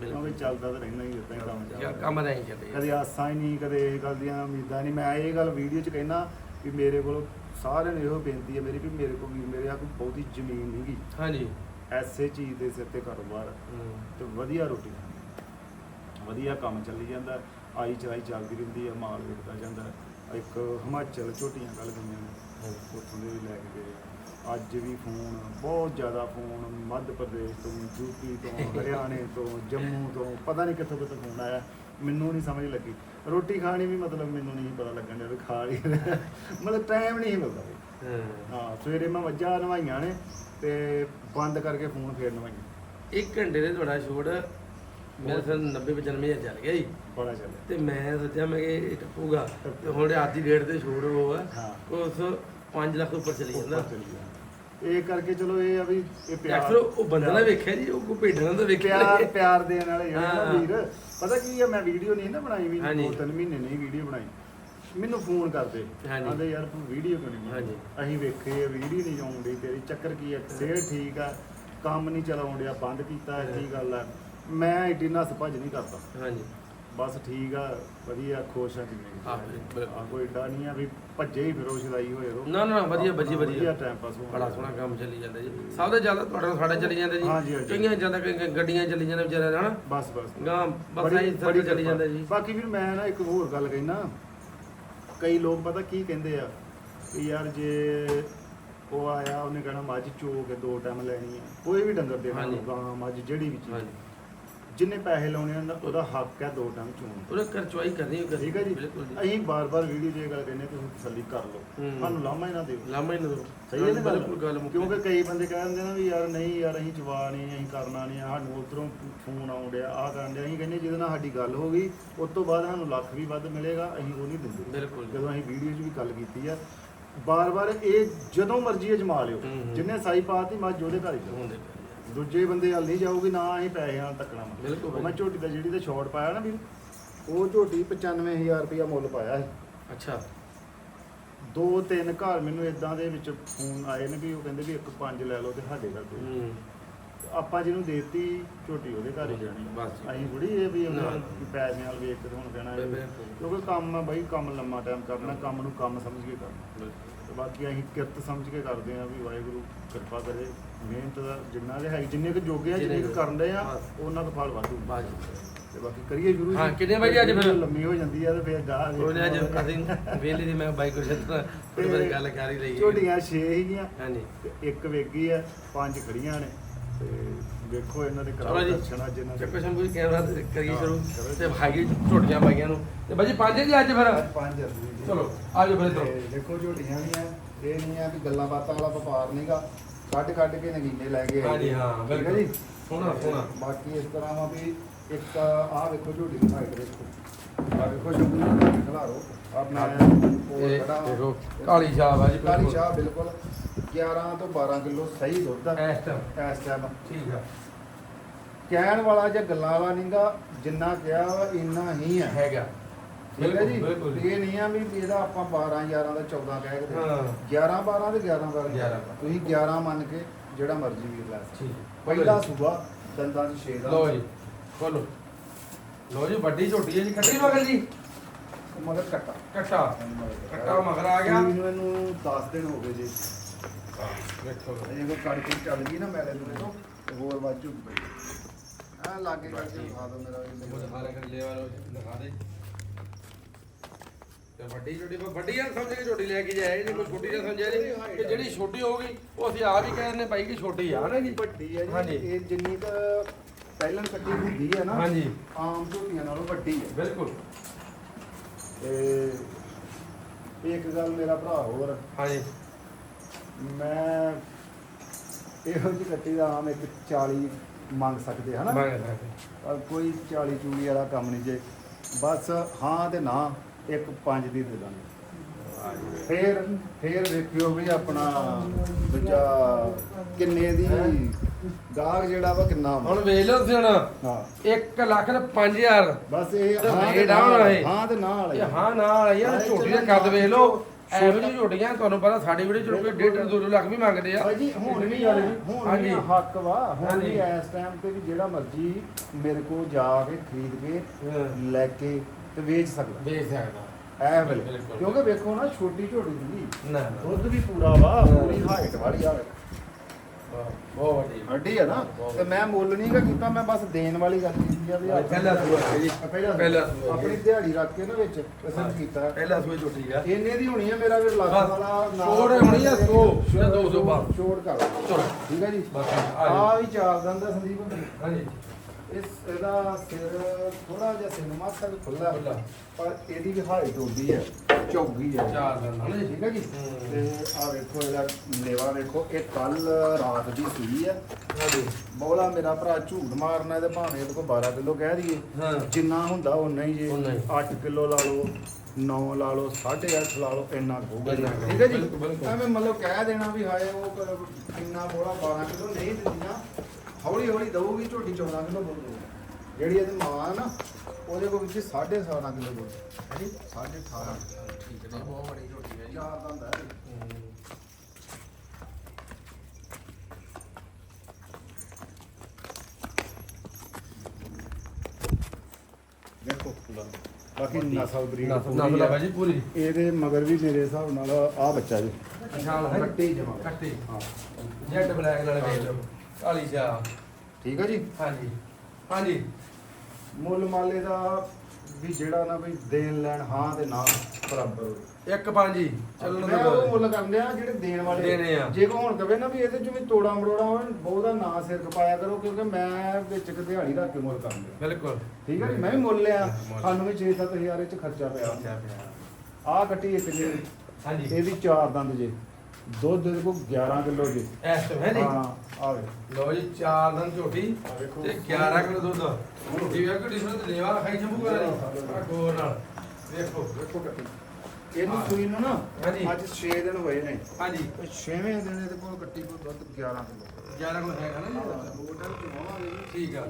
ਕਿਉਂਕਿ ਚੱਲਦਾ ਤਾਂ ਰਹਿੰਦਾ ਹੀ ਇਦਾਂ ਹੀ ਕੰਮ ਚੱਲਦਾ ਕੰਮ ਨਹੀਂ ਚੱਲੇ ਕਦੇ ਆਸਾਂ ਹੀ ਨਹੀਂ ਕਦੇ ਇਹ ਗੱਲ ਦੀਆਂ ਉਮੀਦਾਂ ਨਹੀਂ ਮੈਂ ਇਹ ਗੱਲ ਵੀਡੀਓ 'ਚ ਕਹਿਣਾ ਵੀ ਮੇਰੇ ਕੋਲ ਸਾਰਿਆਂ ਨੂੰ ਇਹੋ ਬੇਨਤੀ ਹੈ ਮੇਰੀ ਵੀ ਮੇਰੇ ਕੋਲ ਵੀ ਮੇਰੇ ਆ ਕੋਈ ਬਹੁਤੀ ਜ਼ਮੀਨ ਨਹੀਂਗੀ ਹਾਂਜੀ ਐਸੇ ਚੀਜ਼ ਦੇ ਸਿਰ ਤੇ ਕਾਰੋਬਾਰ ਹੂੰ। ਤੇ ਵਧੀਆ ਰੋਟੀ ਖਾਣੀ। ਵਧੀਆ ਕੰਮ ਚੱਲੀ ਜਾਂਦਾ ਆਈ ਚਲਾਈ ਚੱਲਦੀ ਰਹਿੰਦੀ ਹੈ ਮਾਲ ਵਿਕਦਾ ਜਾਂਦਾ। ਇੱਕ ਹਿਮਾਚਲ ਝੋਟੀਆਂ ਗੱਲ ਗਈਆਂ ਨੇ ਉੱਥੋਂ ਦੇ ਵੀ ਲੈ ਕੇ ਗਏ। ਆ। ਅੱਜ ਵੀ ਫੋਨ ਬਹੁਤ ਜ਼ਿਆਦਾ ਫੋਨ ਮੱਧ ਪ੍ਰਦੇਸ਼ ਤੋਂ ਯੂਪੀ ਤੋਂ ਹਰਿਆਣੇ ਤੋਂ ਜੰਮੂ ਤੋਂ ਪਤਾ ਨਹੀਂ ਕਿੱਥੋਂ ਕਿੱਥੋਂ ਫੋਨ ਆਇਆ ਮੈਨੂੰ ਨਹੀਂ ਸਮਝ ਲੱਗੀ। ਰੋਟੀ ਖਾਣੀ ਵੀ ਮਤਲਬ ਮੈਨੂੰ ਨਹੀਂ ਪਤਾ ਲੱਗਣ ਡਿਆ ਵੀ ਖਾ ਲਈ ਮਤਲਬ ਟਾਈਮ ਨਹੀਂ ਮਿਲਦਾ। ਵੀ। ਹਾਂ। ਹਾਂ ਸਵੇਰੇ ਮੈਂ ਮੱਝਾਂ ਨਵਾਈਆਂ ਨੇ ਤੇ ਬੰਦ ਕਰਕੇ ਫੋਨ ਫੇਰ ਨਵਾਈਆਂ। ਇੱਕ ਘੰਟੇ ਦੇ ਤੁਹਾਡਾ ਸ਼ੂਟ ਮੇਰੇ ਸਾਲ 90 95 ਹਜ਼ਾਰ ਚੱਲ ਗਿਆ ਜੀ। ਬੜਾ ਚੱਲਿਆ ਤੇ ਮੈਂ ਸੋਚਿਆ ਮੈਂ ਕਿ ਇਹ ਟੱਪੂਗਾ। ਤੇ ਹੁਣ ਅੱਜ ਦੀ ਡੇਟ ਤੇ ਉਹ ਆ। ਹਾਂ। ਉਸ 5 ਲੱਖ ਉੱਪਰ ਚਲੀ ਜਾਂਦਾ। ਇਹ ਕਰਕੇ ਚਲੋ ਇਹ ਆ ਵੀ ਇਹ ਪਿਆਰ ਉਹ ਬੰਦਾ ਨਾ ਵੇਖਿਆ ਜੀ ਉਹ ਕੋ ਭੇਡਾਂ ਦਾ ਵੇਖਿਆ ਪਿਆਰ ਪਿਆਰ ਦੇਣ ਵਾਲੇ ਜਿਹੜੇ ਹਾਂ। ਵੀਰ। ਪਤਾ ਕੀ ਆ ਮੈਂ ਵੀਡੀਓ ਨਹੀਂ ਨਾ ਬਣਾਈ ਵੀ। ਦੋ ਤਿੰਨ ਮਹੀਨੇ ਨਹੀਂ ਵੀਡੀਓ ਬਣਾਈ। ਮੈਨੂੰ ਫੋਨ ਕਰਦੇ। ਆਂਦੇ ਯਾਰ ਤੂੰ ਵੀਡੀਓ ਕਿਉਂ ਨਹੀਂ ਬਣਾਈ। ਅਸੀਂ ਵੇਖੇ ਵੀਡੀਓ ਨਹੀਂ ਆਉਂਦੀ ਤੇਰੀ। ਚੱਕਰ ਕੀ ਆ ਸਿਹਤ ਠੀਕ ਆ। ਕੰਮ ਨਹੀਂ ਚਲਾਉਣ ਡਿਆ ਬੰਦ ਕੀਤਾ ਕੀ ਗੱਲ ਆ। ਮੈਂ ਏਡੀ ਨਸ ਭੱਜ ਨਹੀਂ ਕਰਦਾ। ਹਾਂਜੀ। ਬਸ ਠੀਕ ਆ ਵਧੀਆ ਖੁਸ਼ ਆ ਜਿੰਨੇ ਹਾਂ, ਬਿਲਕੁਲ। ਆ ਕੋਈ ਏਡਾ ਨਹੀਂ ਆ ਵੀ ਭੱਜੇ ਹੀ ਫਿਰੋ ਛਦਾਈ ਹੋਏ ਰੋ ਨਾ ਨਾ ਵਧੀਆ ਵਧੀਆ ਵਧੀਆ। ਵਧੀਆ ਟਾਈਮ ਪਾਸ ਹੋ ਬੜਾ ਸੋਹਣਾ ਕੰਮ ਚੱਲੀ ਜਾਂਦਾ ਜੀ। ਸਭ ਤੋਂ ਜ਼ਿਆਦਾ ਤੁਹਾਡਾ ਸਾਡੇ ਚੱਲੀ ਜਾਂਦੇ ਜੀ। ਹਾਂਜੀ। ਕਈਆਂ ਜ਼ਿਆਦਾ ਕਈ ਗੱਡੀਆਂ ਚੱਲੀ ਜਾਂਦੇ ਵਿਚਾਰੇ ਹਨਾ? ਬਸ ਬਸ। ਗਾਂ ਬਸ ਬੜੀ ਸਭ ਚੱਲੀ ਕਿਰਪਾ। ਜਾਂਦਾ ਜੀ। ਬਾਕੀ ਵੀ ਮੈਂ ਨਾ ਇੱਕ ਹੋਰ ਗੱਲ ਕਹਿਣਾ ਕਈ ਲੋਕ ਪਤਾ ਕੀ ਕਹਿੰਦੇ ਆ ਕਿ ਯਾਰ ਜੇ ਉਹ ਆਇਆ ਉਹਨੇ ਕਹਿਣਾ ਮੱਝ ਚੋ ਕੇ ਦੋ ਟਾਈਮ ਲੈਣੀ ਹੈ ਕੋਈ ਵੀ ਡੰਗਰ ਹਾਂਜੀ। ਗਾਂ ਮੱਝ ਜਿਹੜੀ ਵੀ ਚੀਜ਼। ਹਾਂਜੀ। ਜਿੰਨੇ ਪੈਸੇ ਲਾਉਣੇ ਉਹਨਾਂ ਦਾ ਉਹਦਾ ਹੱਕ ਹੈ ਦੋ ਟਾਈਮ ਚੋਣ ਦਾ। ਉਹਨੇ ਕਰਚਵਾਈ ਕਰਨੀ ਹੋਈ ਠੀਕ ਹੈ ਜੀ? ਬਿਲਕੁਲ ਜੀ। ਅਸੀਂ ਬਾਰ-ਬਾਰ ਵੀਡੀਓ 'ਚ ਇਹ ਗੱਲ ਕਹਿੰਦੇ ਤੁਸੀਂ ਤਸੱਲੀ ਕਰ ਲਓ। ਹੂੰ। ਸਾਨੂੰ ਲਾਮਾ ਹੀ ਨਾ ਦਿਓ। ਲਾਮਾ ਹੀ ਨਾ ਦੋ ਸਹੀ ਹੈ ਨਾ ਗੱਲ? ਬਿਲਕੁਲ ਗੱਲ ਮੁੱਕ ਕਿਉਂਕਿ ਕਈ ਬੰਦੇ ਕਹਿੰਦੇ ਨਾ ਵੀ ਯਾਰ ਨਹੀਂ ਯਾਰ ਅਸੀਂ ਜਵਾ ਨਹੀਂ ਅਸੀਂ ਕਰਨਾ ਨਹੀਂ ਸਾਨੂੰ ਉਧਰੋਂ ਫੋਨ ਆਉਣ ਡਿਆ ਆਹ ਕਰਨ ਡਿਆ। ਅਸੀਂ ਕਹਿੰਦੇ ਜਿਹਦੇ ਨਾਲ ਸਾਡੀ ਗੱਲ ਹੋ ਗਈ ਉਸ ਤੋਂ ਬਾਅਦ ਸਾਨੂੰ ਲੱਖ ਵੀ ਵੱਧ ਮਿਲੇਗਾ ਅਸੀਂ ਉਹ ਨਹੀਂ ਦਿੰਦੇ। ਬਿਲਕੁਲ ਜਦੋਂ ਅਸੀਂ ਵੀਡੀਓ 'ਚ ਵੀ ਗੱਲ ਕੀਤੀ ਆ ਬਾਰ-ਬਾਰ ਇਹ ਜਦੋਂ ਮਰਜ਼ੀ ਅਜਮਾ ਲਿਓ। ਹੂੰ, ਹੂੰ। ਜਿੰਨੇ ਸਾਈ ਪਾਤੀ ਮੱਝ ਉਹਦੇ ਘਰ ਹੀ ਜਾਓ ਹੁੰਦੇ ਪਏ। ਦੂਜੇ ਬੰਦੇ ਹਲ ਨਹੀਂ ਜਾਊਗੀ ਨਾ ਅਸੀਂ ਪੈਸੇ ਨਾਲ ਤੱਕਣਾ ਵਾ। ਬਿਲਕੁਲ ਉਹ ਮੈਂ ਝੋਟੀ ਦਾ ਜਿਹੜੀ ਤੇ ਸ਼ਾਰਟ ਪਾਇਆ ਨਾ ਵੀਰ ਉਹ ਝੋਟੀ 95000 ਰੁਪਇਆ ਮੁੱਲ ਪਾਇਆ ਸੀ। ਅੱਛਾ। ਦੋ ਤਿੰਨ ਘਰ ਮੈਨੂੰ ਇਦਾਂ ਦੇ ਵਿੱਚ ਫੋਨ ਆਏ ਨੇ ਵੀ ਉਹ ਕਹਿੰਦੇ ਵੀ ਇੱਕ ਪੰਜ ਲੈ ਲਓ ਤੇ ਸਾਡੇ ਘਰ ਦੇ ਹੂੰ। ਆਪਾਂ ਜਿਹਨੂੰ ਦੇਤੀ ਝੋਟੀ ਉਹਦੇ ਘਰ ਹੀ ਜਾਣੀ। ਬਸ ਜੀ। ਅਸੀਂ ਥੋੜੀ ਇਹ ਵੀ ਉਹਨਾਂ ਨਾ। ਨੂੰ ਪੈਸੇ ਨਾਲ ਵੇਖ ਕੇ ਹੁਣ ਕਹਿਣਾ ਇਹ ਵੀ- ਬਿਲਕੁਲ। ਕਿਉਂਕਿ ਕੰਮ ਆ ਬਾਈ ਕੰਮ ਲੰਮਾ ਟਾਈਮ ਕਰਨਾ ਕੰਮ ਨੂੰ ਕੰਮ ਸਮਝ ਕੇ ਕਰਨਾ। ਤੇ ਬਾਕੀ ਅਸੀਂ ਕਿਰਤ ਸਮਝ ਕੇ ਕਰਦੇ ਆ ਵੀ ਵਾਹਿਗੁਰੂ ਕਿਰਪਾ ਕਰੇ ਮਿਹਨਤ ਦਾ ਜਿੰਨਾ ਦੇ ਹੈ ਜਿੰਨੇ ਕੁ ਜੋਗੇ ਆ ਜਿੰਨੇ ਕੁ ਕੁ- ਕਰਨ ਦੇ ਆ। ਉਹਨਾਂ ਦਾ ਫਲ ਵਾਧੂ। ਤੇ ਬਾਕੀ ਕਰੀਏ ਸ਼ੁਰੂ ਹਾਂ, ਕਿੰਨੇ ਵਜੇ ਅੱਜ ਫਿਰ? ਲੰਮੀ ਹੋ ਜਾਂਦੀ ਆ ਤੇ ਫਿਰ ਗਾਹ ਉਹਨੇ ਅੱਜ ਅਸੀਂ ਵੇਲੇ ਦੀ ਮੈਂ ਬਾਈਕ ਕੋਲ ਥੋੜੀ ਬੜੀ ਗੱਲ ਕਰ ਹੀ ਲਈ। ਝੋਟੀਆਂ 6 ਸੀਗੀਆਂ ਹਾਂਜੀ ਤੇ ਇੱਕ ਵੇਗੀ ਆ ਪੰਜ ਖੜੀਆਂ ਨੇ ਤੇ ਵੇਖੋ ਇਹਨਾਂ ਦੇ ਜੀ। ਦਰਸ਼ਨ ਅੱਜ ਇਹਨਾਂ ਦੇ ਸ਼ੰਭੂ ਜੀ ਕੈਮਰਾ ਤੇ ਕਰੀਏ ਸ਼ੁਰੂ। ਤੇ ਭਾਈ ਝੋਟੀਆਂ ਪਾਈਆਂ ਨੂੰ। ਤੇ ਬਾਜੀ ਪੰਜ ਜੀ ਅੱਜ ਫਿਰ? ਪੰਜ ਆ। ਚਲੋ ਆਜੋ ਫਿਰ ਇੱਧਰੋਂ। ਦੇਖੋ ਝੋਟੀਆਂ ਵੀ ਆ ਇਹ ਨਹੀਂ ਆ ਵੀ ਗੱਲਾਂ ਬਾਤਾਂ ਵਾਲਾ ਵਪਾਰ ਨਹੀਂਗਾ ਕੱਢ ਕੱਢ ਕੇ ਨਗੀਨੇ ਲੈ ਕੇ ਆਏ। ਹਾਂਜੀ ਹਾਂ ਬਿਲਕੁਲ ਜੀ? ਸੋਹਣਾ ਸੋਹਣਾ। ਬਾਕੀ ਇਸ ਤਰ੍ਹਾਂ ਵਾ ਵੀ ਇੱਕ ਆਹ ਵੇਖੋ ਝੋਟੀ ਦੀ ਹਾਈਟ ਦੇਖੋ ਆ ਵੇਖੋ ਸ਼ੰਭੂ ਜੀ ਖਿਲਾਰੋ। ਆ ਵਾਂ। ਦੇਖੋ ਕਾਲੀ ਸ਼ਾਹ ਆ ਜੀ ਕਾਲੀ। ਚਾਹ ਬਿਲਕੁਲ। 11 ਤੋਂ 12 ਕਿਲੋ ਸਹੀ ਦੁੱਧ ਆ। ਇਸ ਟਾਈਮ ਇਸ ਟਾਈਮ ਠੀਕ ਆ। ਕਹਿਣ ਵਾਲਾ ਜਾਂ ਗੱਲਾਂ ਵਾਲਾ ਨਹੀਂਗਾ ਜਿੰਨਾ ਕਿਹਾ ਵਾ ਇੰਨਾ ਹੀ ਆ। ਹੈਗਾ। ਠੀਕ ਹੈ ਜੀ? ਬਿਲਕੁਲ ਜੀ। ਇਹ ਨਹੀਂ ਆ ਵੀ ਇਹਦਾ ਆਪਾਂ 12 11 ਦਾ 14 ਕਹਿ ਕੇ ਹਾਂ। 11 12 ਤੇ 11 12 11 ਤੁਸੀਂ 11 ਮੰਨ ਕੇ ਜਿਹੜਾ ਮਰਜ਼ੀ ਵੀਰ ਲੈ ਠੀਕ ਪਹਿਲਾ ਸੂਬਾ ਦੰਦਾਂ 'ਚ 6 ਦਾ। ਲੋ ਜੀ। ਖੋਲੋ ਲੋ ਜੀ ਵੱਡੀ ਝੋਟੀ ਹੈ ਜੀ। ਕੱਟੀ ਮਗਰ ਜੀ? ਮਗਰ ਕੱਟਾ। ਕੱਟਾ। ਕੱਟਾ ਮਗਰ ਆ ਗਿਆ। ਮੈਨੂੰ ਇਹਨੂੰ 10 ਦਿਨ ਹੋ ਗਏ ਜੀ। ਵੇਖੋ ਇਹ ਕੋ ਕੱਟ ਕੇ ਚੱਲ ਗਈ ਨਾ ਮੈਲੇ ਨੂੰ ਤੋਂ ਤੇ ਹੋਰ ਵੱਧ ਝੁਕ ਪਈ ਆ ਲਾਗੇ ਕਰਕੇ ਦਿਖਾ ਦੋ ਮੇਰਾ ਉਹ ਵੀ ਦਿਖਾ ਲੈ ਕਰ ਲੈ ਵਾਲੋ ਦਿਖਾ ਦੇ। ਤੇ ਵੱਡੀ ਛੋਟੀ ਵੱਡੀ ਯਾਰ ਸਮਝ ਕੇ ਛੋਟੀ ਲੈ ਕੇ ਜਾਇਆ ਇਹਨੇ ਕੋਈ ਛੋਟੀ ਨਾ ਸਮਝਿਆ ਨਹੀਂ ਕਿ ਜਿਹੜੀ ਛੋਟੀ ਹੋਊਗੀ ਉਹ ਅਸੀਂ ਆਪ ਹੀ ਕਹਿੰਦੇ ਭਾਈ ਕਿ ਛੋਟੀ ਆ ਨਾ ਜੀ? ਵੱਡੀ ਹੈ ਹਾਂਜੀ। ਜੀ ਇਹ ਜਿੰਨੀ ਕੁ ਪਹਿਲਾਂ ਕੱਟੀ ਹੁੰਦੀ ਹੈ ਨਾ ਹਾਂਜੀ। ਆਮ ਝੋਟੀਆਂ ਨਾਲੋਂ ਵੱਡੀ ਹੈ ਬਿਲਕੁਲ। ਤੇ ਇੱਕ ਗੱਲ ਮੇਰਾ ਭਰਾ ਹੋਰ ਹਾਂਜੀ। ਮੈਂ ਇਹੋ ਜਿਹੀ ਕੱਟੀ ਦਾ ਆਮ ਇੱਕ 40 ਮੰਗ ਸਕਦੇ ਹਨਾ? ਮੰਗ ਸਕਦੇ ਪਰ ਕੋਈ 40 ਚੂੜੀ ਵਾਲਾ ਕੰਮ ਨਹੀਂ ਜੇ। ਬਸ ਹਾਂ ਤੇ ਨਾ ਇੱਕ ਪੰਜ ਦੀ ਦੇ ਦਾਂਗੇ। ਫੇਰ ਫੇਰ ਵੇਖਿਓ ਵੀ ਆਪਣਾ ਦੂਜਾ ਕਿੰਨੇ ਦੀ ਗਾਹਕ ਜਿਹੜਾ ਵਾ ਕਿੰਨਾ। ਹੁਣ ਵੇਖ ਲਓ ਤੁਸੀਂ ਹੁਣ ਹਾਂ। 1 ਲੱਖ ਤੇ 5000 ਬਸ ਇਹ ਹਾਂ ਤੇ ਨਾ ਇਹ। ਹਾਂ ਤੇ ਨਾ ਵਾਲਾ ਹੀ। ਯਾਰ ਝੋਟੀ ਦਾ ਕੱਦ ਵੇਖ ਲਓ। ਇਹੋ ਜਿਹੀ ਝੋਟੀਆਂ ਤੁਹਾਨੂੰ ਪਤਾ ਸਾਡੀ ਵੀਡੀਓ ਚ ਰੁਪਏ 1.5 2 ਲੱਖ ਵੀ ਮੰਗਦੇ ਆ ਭਾਜੀ ਹੁਣ ਵੀ ਯਾਰ ਹੁਣ ਹਾਂਜੀ। ਵੀ ਹੱਕ ਵਾ ਹੁਣ ਵੀ ਹਾਂਜੀ। ਇਸ ਟਾਈਮ ਤੇ ਵੀ ਜਿਹੜਾ ਮਰਜ਼ੀ ਮੇਰੇ ਕੋਲ ਜਾ ਕੇ ਖਰੀਦ ਕੇ ਹਾਂ। ਲੈ ਕੇ ਤੇ ਵੇਚ ਸਕਦਾ ਵੇਚ ਸਕਦਾ ਐ ਵੇਲੇ ਬਿਲਕੁਲ। ਕਿਉਂਕਿ ਵੇਖੋ ਨਾ ਛੋਟੀ ਝੋਟੀ ਦੀ ਨਾ ਨਾ ਦੁੱਧ ਵੀ ਪੂਰਾ ਵਾ। ਪੂਰੀ ਹਾਈਟ ਵਾਲੀ ਆ ਬਹੁਤ ਵੱਡੀ ਹੱਡੀ ਆ ਨਾ? ਤੇ ਮੈਂ ਮੁੱਲ ਨਹੀਂ ਗਾ ਕੀਤਾ ਮੈਂ ਬਸ ਦੇਣ ਵਾਲੀ ਗੱਲ ਕੀਤੀ ਆ ਵੀ ਆਹ ਪਹਿਲਾ ਸੂਆ ਹੈ ਜੀ। ਪਹਿਲਾ ਪਹਿਲਾ ਸੂਆ ਆਪਣੀ ਦਿਹਾੜੀ ਰੱਖ ਕੇ ਨਾ ਵਿੱਚ ਪਸੰਦ ਕੀਤਾ। ਪਹਿਲਾ ਸੂਏ ਝੋਟੀ ਆ। ਇੰਨੇ ਦੀ ਹੋਣੀ ਆ ਮੇਰਾ ਵੀ ਲੱਖ ਬਸ, ਵਾਲਾ ਛੋੜ ਹੋਣੀ ਆ, ਸੌ, ਜਾਂ ਦੋ ਸੌ ਬਾਅਦ। ਛੋੜ ਕਰ। ਚਲੋ। ਠੀਕ ਹੈ ਜੀ? ਬਸ ਆ ਆ ਵੀ ਚਾਰ ਦੰਦ ਦਾ ਸੰਦੀਪ ਹਾਂਜੀ। ਇਸ ਇਹਦਾ ਸਿਰ ਥੋੜਾ ਜਿਹਾ ਸਿਨੇਮਾ ਤੱਕ ਖੁੱਲਾ ਖੁੱਲ੍ਹਾ। ਪਰ ਇਹਦੀ ਵੀ ਹਾਈਟ ਹੁੰਦੀ ਹੈ ਚੌਗੀ ਹੈ ਚਾਰ ਹਨ ਜੀ। ਠੀਕ ਹੈ ਜੀ। ਤੇ ਆ ਵੇਖੋ ਇਹਦਾ ਲੇਵਾ ਵੇਖੋ ਇਹ ਕੱਲ ਰਾਤ ਦੀ ਸੂਈ ਹੈ ਬੋਲਾ ਮੇਰਾ ਭਰਾ ਝੂਠ ਮਾਰਨਾ ਇਹਦੇ ਭਾਵੇਂ ਇਹਦੇ ਕੋਲ 12 ਕਿਲੋ ਕਹਿ ਦਈਏ ਜਿੰਨਾ ਹੁੰਦਾ ਉਨਾ ਹੀ ਜੇ ਉਨਾ ਹੀ। 8 ਕਿਲੋ ਲਾ ਲਓ 9 ਲਾ ਲਓ 8.5 ਲਾ ਲਓ ਇੰਨਾ ਹੋਊਗਾ ਕੁ ਠੀਕ ਹੈ ਜੀ। ਐਵੇਂ ਮਤਲਬ ਕਹਿ ਦੇਣਾ ਵੀ ਹਾਏ ਉਹ ਕ- ਇੰਨਾ ਬੋਲਾ 12 ਕਿਲੋ ਨਹੀਂ ਦਿੰਦੀਆਂ ਹੌਲੀ ਹੌਲੀ ਦਊਗੀ ਝੋਟੀ 14 ਕਿਲੋ ਦੁੱਧ ਦਊਗੀ ਜਿਹੜੀ ਇਹਦੀ ਮਾਂ ਨਾ ਉਹਦੇ ਕੋਲ ਵਿੱਚ 17.5 ਕਿਲੋ ਦੁੱਧ ਹੈ ਜੀ 18.5 ਠੀਕ ਹੈ ਜੀ ਬਹੁਤ ਵੱਡੀ ਝੋਟੀ ਹੈ ਜੀ। ਚਾਰ ਦੰਦ ਹੈ ਹੂੰ। ਦੇਖੋ ਬਾਕੀ ਨਸਲ ਬਰੀਡ ਨਸਲ ਨਸਲ ਹੈ। ਜੀ ਪੂਰੀ। ਇਹਦੇ ਮਗਰ ਵੀ ਮੇਰੇ ਹਿਸਾਬ ਨਾਲ ਆ ਬੱਚਾ ਜੀ। ਹੈ ਕੱਟੀ ਜਮਾ ਕੱਟੀ ਹਾਂ। ਜੈਡ ਬਲੈਕ ਨਾਲ ਵੇਚ ਲਓ। ਕਾਲੀ ਸ਼ਾ ਠੀਕ ਹੈ ਜੀ? ਹਾਂਜੀ। ਹਾਂਜੀ। ਮੁੱਲ ਮਾਲੇ ਦਾ ਵੀ ਜਿਹੜਾ ਨਾ ਵੀ ਦੇਣ ਲੈਣ ਹਾਂ ਤੇ ਨਾ ਬਰਾਬਰ ਹੋਵੇ। ਇੱਕ ਪੰਜੀ ਚੱਲਣ ਮੈਂ ਦੋ ਉਹ ਮੁੱਲ ਕਰਦੇ ਆ ਜਿਹੜੇ ਦੇਣ ਵਾਲੇ। ਆ। ਜੇ ਕੋ ਹੁਣ ਕਵੇ ਨਾ ਵੀ ਇਹਦੇ ਚ ਵੀ ਤੋੜਾ ਮਰੋੜਾ ਹੋਣ ਬਹੁਤਾ ਨਾ ਸਿਰ ਖਪਾਇਆ ਕਰੋ ਕਿਉਂਕਿ ਮੈਂ ਵਿੱਚ ਕਿ ਦਿਹਾੜੀ ਰੱਖ ਕੇ ਮੁੱਲ ਕਰਦੇ ਆ ਬਿਲਕੁਲ। ਠੀਕ ਹੈ ਜੀ? ਮੈਂ ਵੀ ਮੁੱਲ ਲਿਆ। ਮੁੱਲ। ਸਾਨੂੰ ਵੀ 6-7000 ਚ ਖਰਚਾ ਪਿਆ। ਆਹ ਕੱਟੀ ਇੱਕ ਜੇ। ਹਾਂਜੀ। ਇਹਦੀ ਚਾਰ ਦੰਦ ਜੇ। ਦੁੱਧ ਇਹਦੇ ਕੋ 11 ਕਿਲੋ ਜੇ। ਐਸ ਤੋਂ ਹੈ ਹਾਂ ਆਵੇ ਲੋ ਜੀ ਚਾਰ ਦਿਨ ਝੋਟੀ ਵੇਖੋ। ਤੇ 11 ਕਿਲੋ ਦੁੱਧ। ਝੋਟੀ ਵੇਖ ਕੇ ਡਿਸਨ ਤੇ ਲੇਵਾ ਖਾਈ ਸ਼ੰਭੂ ਕਰਾ ਆ ਗੋਰ ਨਾਲ। ਵੇਖੋ। ਵੇਖੋ ਕੱਟੀ ਇਹਨੂੰ ਸੂਈ ਨੂੰ ਨਾ ਹਾਂਜੀ। ਅੱਜ 6 ਦਿਨ ਹੋਏ ਨੇ। ਹਾਂਜੀ। ਤੇ 6ਵੇਂ ਦਿਨ ਇਹਦੇ ਕੋਲ ਕੱਟੀ ਕੋਲ ਦੁੱਧ 11 ਕਿਲੋ। 11 ਕਿਲੋ ਹੈਗਾ ਨਾ ਜੀ। ਦੋ ਠੀਕ ਆ।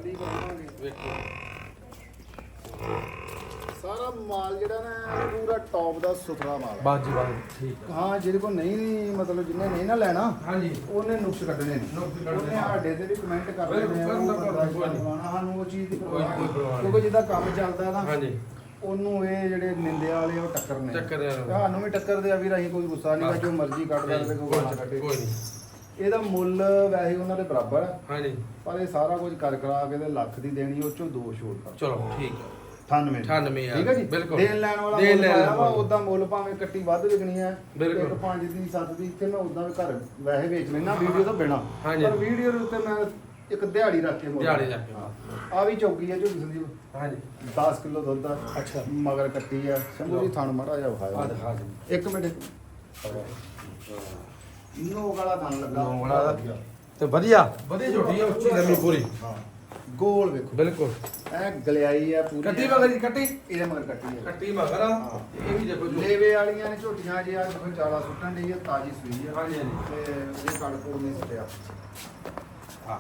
ਵੇਖੋ। ਸਾਰਾ ਮਾਲ ਜਿਹੜਾ ਨਾ ਪੂਰਾ ਟੌਪ ਦਾ ਸੁਥਰਾ ਮਾਲ ਹੈ। ਬਾਜੀ ਬਾਜੀ ਠੀਕ ਹਾਂ ਜਿਹਦੇ ਕੋਲ ਨਹੀਂ ਮਤਲਬ ਜਿਹਨੇ ਨਹੀਂ ਨਾ ਲੈਣਾ ਹਾਂਜੀ ਉਹਨੇ ਨੁਕਸ ਕੱਢਣੇ ਨੇ ਨੁਕਸ ਕੱਢਣੇ ਉਹਨੇ ਨੇ। ਸਾਡੇ ਤੇ ਵੀ ਕਮੈਂਟ ਕਰ ਬਿਲਕੁਲ, ਦੇਣੇ ਆ ਕਰਨ ਦਾ ਉਹ ਕੋਈ ਨਹੀਂ। ਸਾਨੂੰ ਉਹ ਚੀਜ਼ ਦੀ ਕੋਈ- ਪਰਵਾਹ ਕੋਈ ਪਰਵਾਹ ਨਹੀਂ। ਕਿਉਂਕਿ ਜਿੱਦਾਂ ਕੰਮ ਚੱਲਦਾ ਨਾ ਹਾਂਜੀ ਉਹਨੂੰ ਇਹ ਜਿਹੜੇ ਨਿੰਦੇ ਵਾਲੇ ਉਹ ਟੱਕਰ ਨੇ ਟੱਕਰ ਦੇ ਨਾਲ। ਸਾਨੂੰ ਵੀ ਟੱਕਰ ਦੇ ਆ ਵੀਰ ਅਸੀਂ ਕੋਈ ਗੁੱਸਾ ਨਹੀਂ ਬਸ। ਜੋ ਮਰਜ਼ੀ ਕੱਢ ਸਕਦੇ ਕੋਈ ਨਾ ਕੱਢੇ ਕੋਈ ਨਹੀਂ ਇਹਦਾ ਮੁੱਲ ਵੈਸੇ ਉਹਨਾਂ ਦੇ ਬਰਾਬਰ ਆ ਹਾਂਜੀ ਪਰ ਇਹ ਸਾਰਾ ਕੁਝ ਕਰ ਕਰਾ ਕੇ ਤੇ ਲੱਖ ਦੀ ਦੇਣੀ ਉਹ ਚੋਂ ਦੋ ਛੋੜ ਕਰ ਚਲੋ ਠੀਕ ਹੈ 98 98 ਠੀਕ ਹੈ ਜੀ? ਬਿਲਕੁਲ। ਦੇਣ ਲੈਣ ਵਾਲਾ ਦੇਣ ਲੈਣ ਵਾਲਾ। ਉਦਾਂ ਮੁੱਲ ਭਾਵੇਂ ਕੱਟੀ ਵੱਧ ਵਿਕਣੀ ਹੈ ਬਿਲਕੁਲ। ਇੱਕ ਪੰਜ ਦੀ ਸੱਤ ਦੀ ਇੱਥੇ ਮੈਂ ਉਦਾਂ ਵੀ ਘਰ ਵੈਸੇ ਵੇਚ ਲੈਣਾ ਵੀਡੀਓ ਤੋਂ ਬਿਨਾ। ਪਰ ਵੀਡੀਓ ਦੇ ਉੱਤੇ ਮੈਂ ਇੱਕ ਦਿਹਾੜੀ ਰੱਖ ਕੇ ਮੁੱਲ ਦਿਹਾੜੀ ਰੱਖ ਕੇ। ਆ ਵੀ ਚੌਕੀ ਹੈ ਝੋਟੀ ਸੰਦੀਪ। ਹਾਂਜੀ। 10 ਕਿਲੋ ਦੁੱਧ ਦਾ ਅੱਛਾ। ਮਗਰ ਕੱਟੀ ਆ। ਸ਼ੰਭੂ ਜੀ ਥਣ ਮਾੜਾ ਆ ਵਿਖਾਇਆ ਦਿਖਾ ਜੀ ਇੱਕ ਮਿੰਟ। ਨੋ ਵਾਲਾ ਥਣ ਲੱਗਾ। ਨੌ ਦਾ। ਤੇ ਵਧੀਆ। ਵਧੀਆ ਝੋਟੀ ਆ ਉੱਚੀ ਲੰਮੀ ਪੂਰੀ। ਹਾਂ। ਗੋਲ ਵੇਖੋ। ਬਿਲਕੁਲ। ਐ ਗਲਿਆਈ ਆ ਪੂਰੀ ਕੱਟੀ ਮਗਰ ਜੀ ਕੱਟੀ? ਇਹਦੇ ਮਗਰ ਕੱਟੀ ਹੈ ਕੱਟੀ ਮਗਰ ਆ। ਇਹ ਵੀ ਦੇਖੋ ਜੋ। ਲੇਵੇ ਵਾਲੀਆਂ ਨੇ ਝੋਟੀਆਂ ਜੇ ਅੱਜ ਕੋਈ ਚਾਲਾ ਸੁੱਟਣ ਦੀ ਹੈ ਤਾਜੀ ਸੂਈ ਹੈ ਹਾਂਜੀ, ਹਾਂਜੀ। ਤੇ ਇਹ ਕੜਕੋੜ ਨਹੀਂ ਸੁੱਟਿਆ। ਹਾਂ।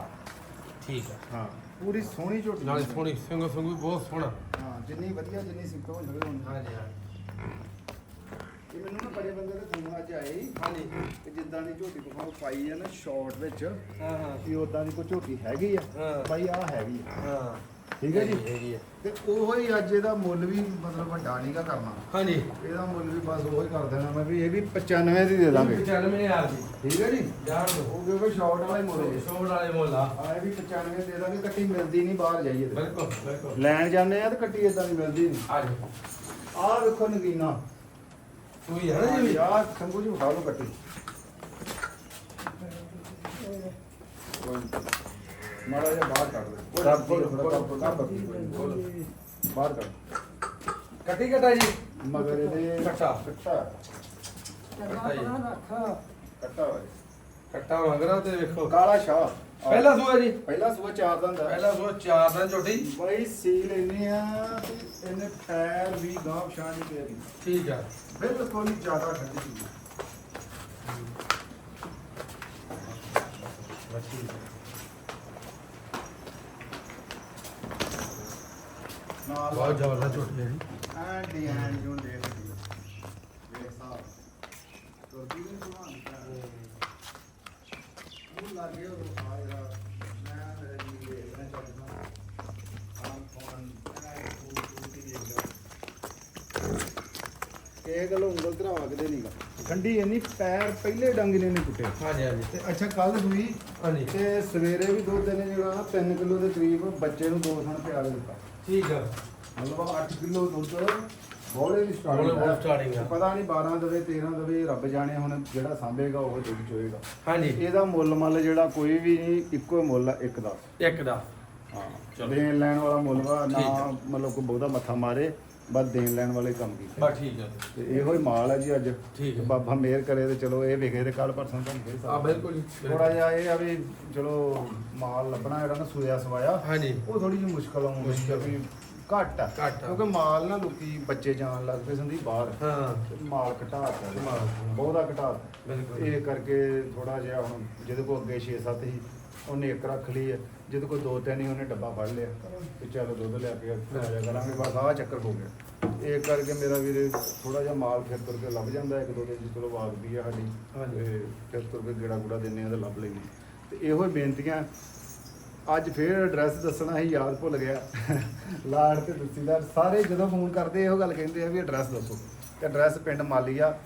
ਠੀਕ ਆ। ਹਾਂ। ਪੂਰੀ ਸੋਹਣੀ ਝੋਟੀ ਨਾਲੇ ਸੋਹਣੀ ਸਿੰਘ ਸਿੰਘ ਵੀ ਬਹੁਤ ਸੋਹਣਾ। ਹਾਂ ਜਿੰਨੀ ਵਧੀਆ ਜਿੰਨੀ ਸਿੰਪਲ ਹੋ ਉਨੀ। ਹਾਂਜੀ ਹਾਂ ਇਹ ਮੈਨੂੰ ਨਾ ਬੜੇ ਬੰਦੇ ਦੇ ਫੋਨ ਅੱਜ ਆਏ ਸੀ ਹਾਂਜੀ। ਕਿ ਜਿੱਦਾਂ ਦੀ ਝੋਟੀ ਕੋਲ ਪਾਈ ਹੈ ਨਾ ਸ਼ਾਰਟ ਵਿੱਚ ਹਾਂ ਹਾਂ। ਕਿ ਉਦਾਂ ਦੀ ਕੋਈ ਝੋਟੀ ਹੈਗੀ ਆ ਹਾਂ। ਬਾਈ ਆ ਹੈਗੀ ਆ। ਹਾਂ। ਠੀਕ ਹੈ ਜੀ? ਹੈਗੀ ਆ। ਤੇ ਉਹੋ ਹੀ ਅੱਜ ਇਹਦਾ ਮੁੱਲ ਵੀ ਮਤਲਬ ਵੱਡਾ ਨਹੀਂਗਾ ਕਰਨਾ। ਹਾਂਜੀ। ਇਹਦਾ ਮੁੱਲ ਵੀ ਬਸ ਉਹੀ ਕਰ ਦੇਣਾ ਮੈਂ ਵੀ ਇਹ ਵੀ 95 ਦੀ ਦੇ ਦਾਂਗੇ। 95000 ਦੀ। ਠੀਕ ਹੈ ਜੀ? ਜਾਣ ਦੋ। ਉਹ ਕਿਉਂਕਿ ਸ਼ਾਰਟ ਵਾਲਾ ਹੀ ਮੁੱਲ ਹੈ ਸੋੜ ਵਾਲੇ ਮੁੱਲ ਆ। ਆ ਇਹ ਵੀ 95 ਦੇ ਦਾਂਗੇ ਕੱਟੀ ਮਿਲਦੀ ਨਹੀਂ ਬਾਹਰ ਜਾਈਏ ਤੇ। ਬਿਲਕੁਲ ਬਿਲਕੁਲ। ਲੈਣ ਜਾਂਦੇ ਆ ਤੇ ਕੱਟੀ ਇਦਾਂ ਦੀ ਮਿਲਦੀ ਨਹੀਂ ਆ ਆਹ ਵੇਖੋ ਨਗੀਨਾ। ਤੂੰ ਹੀ ਨਾ ਜੀ? ਯਾਰ ਸ਼ੰਭੂ ਜੀ ਉਠਾ ਲਓ ਕੱਟੀ ਮਾੜਾ ਜਿਹਾ ਬਾਹਰ ਕੱਢ ਦੇ ਰੱਬ ਕੋਲ ਥੋੜਾ ਕੱਪ ਬਾਹਰ ਕੱਢ ਕੱਟੀ ਕਟਾ ਜੀ। ਮਗਰ ਇਹਦੇ ਕੱਟਾ। ਕੱਟਾ। ਕੱਟਾ ਕੱਟਾ। ਕੱਟਾ ਮਗਰਾ ਤੇ ਵੇਖੋ। ਕਾਲਾ ਸ਼ਾਹ ਪਹਿਲਾ ਸੂਆ ਜੀ। ਪਹਿਲਾ ਸੂਆ ਚਾਰ ਦੰਦ ਹੈ ਪਹਿਲਾ ਸੂਆ ਚਾਰ ਦਿਨ ਝੋਟੀ ਬਈ ਸੀਲ ਇੰਨੇ ਆ ਤੇ ਇਹਨੇ ਪੈਰ ਵੀ ਗਾਂਵ ਪਛਾਣ ਨਹੀਂ ਪਈ ਠੀਕ ਆ। ਬਿਲਕੁਲ ਜ਼ਿਆਦਾ ਠੰਡੀ ਸੀ। ਬਹੁਤ ਜ਼ਬਰਦਸਤ ਝੋਟੀ ਹੈ ਜੀ। ਐਂ ਡਿਜ਼ਾਈਨ ਲਈ ਵੇਖ ਸਾਹਿਬ ਤੁਰਦੀ ਨਹੀਂ ਭਲਵਾਨ ਇਹ ਗੱਲ ਉਂਗਲ ਧਰਾ ਵਗਦੇ ਨਹੀਂਗਾ ਗੰਢੀ ਇੰਨੀ ਪੈਰ ਪਹਿਲੇ ਡੰਗ ਨੇ ਨਹੀਂ ਟੁੱਟੇ ਹਾਂਜੀ ਹਾਂਜੀ। ਤੇ ਅੱਛਾ ਕੱਲ ਸੂਈ ਹਾਂਜੀ। ਤੇ ਸਵੇਰੇ ਵੀ ਦੁੱਧ ਨੇ ਜਿਹੜਾ 3 ਕਿਲੋ ਦੇ ਕਰੀਬ ਬੱਚੇ ਨੂੰ ਦੋ ਥਣ ਪਿਆ ਦਿੱਤਾ। ਠੀਕ ਆ। ਮਤਲਬ 8 ਕਿਲੋ ਦੁੱਧ ਬੋਲੇ ਦੀ ਸਟਾਰਟਿੰਗ ਬੋਲੇ starting ਆ। ਪਤਾ ਨਹੀਂ 12 ਦਵੇ 13 ਦਵੇ ਰੱਬ ਜਾਣੇ ਹੁਣ ਜਿਹੜਾ ਸਾਂਭੇਗਾ ਉਹ ਦੁੱਧ ਚੋਏਗਾ ਹਾਂਜੀ। ਇਹਦਾ ਮੁੱਲ ਮੱਲ ਜਿਹੜਾ ਕੋਈ ਵੀ ਨਹੀਂ ਇੱਕੋ ਮੁੱਲ ਆ ਇੱਕ ਦਾ। ਇੱਕ ਦਾ। ਹਾਂ। ਦੇਣ ਲੈਣ ਵਾਲਾ ਮੁੱਲ ਵਾ ਨਾ। ਮਤਲਬ ਕੋਈ ਬਹੁਤਾ ਮੱਥਾ ਮਾਰੇ ਬਸ ਦੇਣ ਲੈਣ ਵਾਲੇ ਕੰਮ ਕੀਤੇ। ਬਸ ਠੀਕ ਆ। ਤੇ ਇਹੋ ਹੀ ਮਾਲ ਹੈ ਜੀ ਅੱਜ। ਠੀਕ ਹੈ। ਬਾਬਾ ਮਿਹਰ ਕਰੇ ਤੇ ਚਲੋ ਇਹ ਵਿਖੇ ਤੇ ਕੱਲ ਪਰਸੋਂ ਤੁਹਾਨੂੰ ਆ ਬਿਲਕੁਲ ਜੀ ਥੋੜਾ ਜਿਹਾ ਇਹ ਆ ਵੀ ਚਲੋ ਮਾਲ ਲੱਭਣਾ ਜਿਹੜਾ ਨਾ ਸੂਇਆ ਸਵਾਇਆ ਹਾਂਜੀ। ਉਹ ਥੋੜੀ ਜਿਹੀ ਮੁਸ਼ਕਲ ਆਉਂਦੀ ਹੈ ਵੀ ਘੱਟ ਆ। ਘੱਟ ਆ। ਕਿਉਂਕਿ ਮਾਲ ਨਾ ਲੋਕੀ ਬੱਚੇ ਜਾਣ ਲੱਗ ਪਏ ਸੰਦੀ ਬਾਹਰ। ਹਾਂ। ਤੇ ਮਾਲ ਘਟਾਤਾ। ਮਾਲ। ਬਹੁਤਾ ਘਟਾਤਾ ਬਿਲਕੁਲ। ਇਹ ਕਰਕੇ ਥੋੜਾ ਜਿਹਾ ਹੁਣ ਜਿਹਦੇ ਕੋਲ ਅੱਗੇ 6-7 ਸੀ ਉਹਨੇ ਇੱਕ ਰੱਖ ਲਈ ਹੈ ਜਿਹਦੇ ਕੋਲ ਦੋ ਤਿੰਨ ਹੀ ਉਹਨੇ ਡੱਬਾ ਫੜ ਲਿਆ। ਤੇ ਚਲੋ ਦੁੱਧ ਲਿਆ ਕੇ ਆ ਜਾ ਕਰਾਂਗੇ। ਬਸ ਆਹ ਚੱਕਰ ਹੋ ਗਿਆ। ਇਹ ਕਰਕੇ ਮੇਰਾ ਵੀਰੇ ਥੋੜਾ ਜਿਹਾ ਮਾਲ ਫਿਰ ਤੁਰ ਕੇ ਲੱਭ ਜਾਂਦਾ। ਇੱਕ ਦੋ ਦਿਨ ਜੀ ਚਲੋ ਵਾਗਦੀ ਆ ਸਾਡੀ। ਹਾਂਜੀ। ਤੇ ਫਿਰ ਤੁਰ ਕੇ ਗੇੜਾ ਗੂੜਾ ਦਿੰਨੇ ਆ ਤੇ ਲੱਭ ਲੈਂਦੇ ਤੇ ਇਹੋ ਹੀ ਬੇਨਤੀਆਂ ਅੱਜ ਫੇਰ ਐਡਰੈਸ ਦੱਸਣਾ ਹੀ ਯਾਦ ਭੁੱਲ ਗਿਆ। ਲਾੜ ਤੇ ਦੁੱਸੀਦਾਰ ਸਾਰੇ ਜਦੋਂ ਫੋਨ ਕਰਦੇ ਇਹੋ ਗੱਲ ਕਹਿੰਦੇ ਆ ਵੀ ਐਡਰੈਸ ਦੱਸੋ। ਤੇ ਐਡਰੈਸ ਪਿੰਡ ਮਾਲੀਆ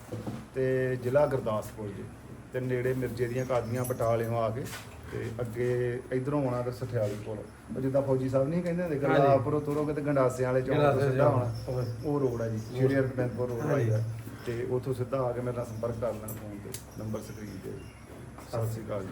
ਤੇ ਜ਼ਿਲ੍ਹਾ ਗੁਰਦਾਸਪੁਰ ਜੀ। ਤੇ ਨੇੜੇ ਮਿਰਜੇ ਦੀਆਂ ਕਾਦੀਆਂ ਬਟਾਲਿਓਂ ਆ ਕੇ ਤੇ ਅੱਗੇ ਇਧਰੋਂ ਆਉਣਾ ਤੇ ਸਠਿਆਲੀ ਕੋਲ। ਜਿੱਦਾਂ ਫੌਜੀ ਸਾਹਿਬ ਨਹੀਂ ਕਹਿੰਦੇ ਹੁੰਦੇ। ਗੱਲਾਪੁਰੋਂ ਤੁਰੋਗੇ ਤੇ ਗੰਡਾਸਿਆਂ ਵਾਲੇ ਚੌਂਕ ਤੋਂ ਸਿੱਧਾ ਆਉਣਾ। ਉਹ ਰੋਡ ਆ ਜੀ ਸ਼੍ਰੀ ਹਰਗੋਬਿੰਦਪੁਰ ਰੋਡ। ਆਈਦਾ ਤੇ ਉੱਥੋਂ ਸਿੱਧਾ ਆ ਕੇ ਮੇਰੇ ਨਾਲ ਸੰਪਰਕ ਕਰ ਲੈਣਾ ਫੋਨ ਤੇ ਨੰਬਰ ਸਕਰੀਨ ਤੇ। ਸਤਿ ਸ਼੍ਰੀ ਅਕਾਲ ਜੀ।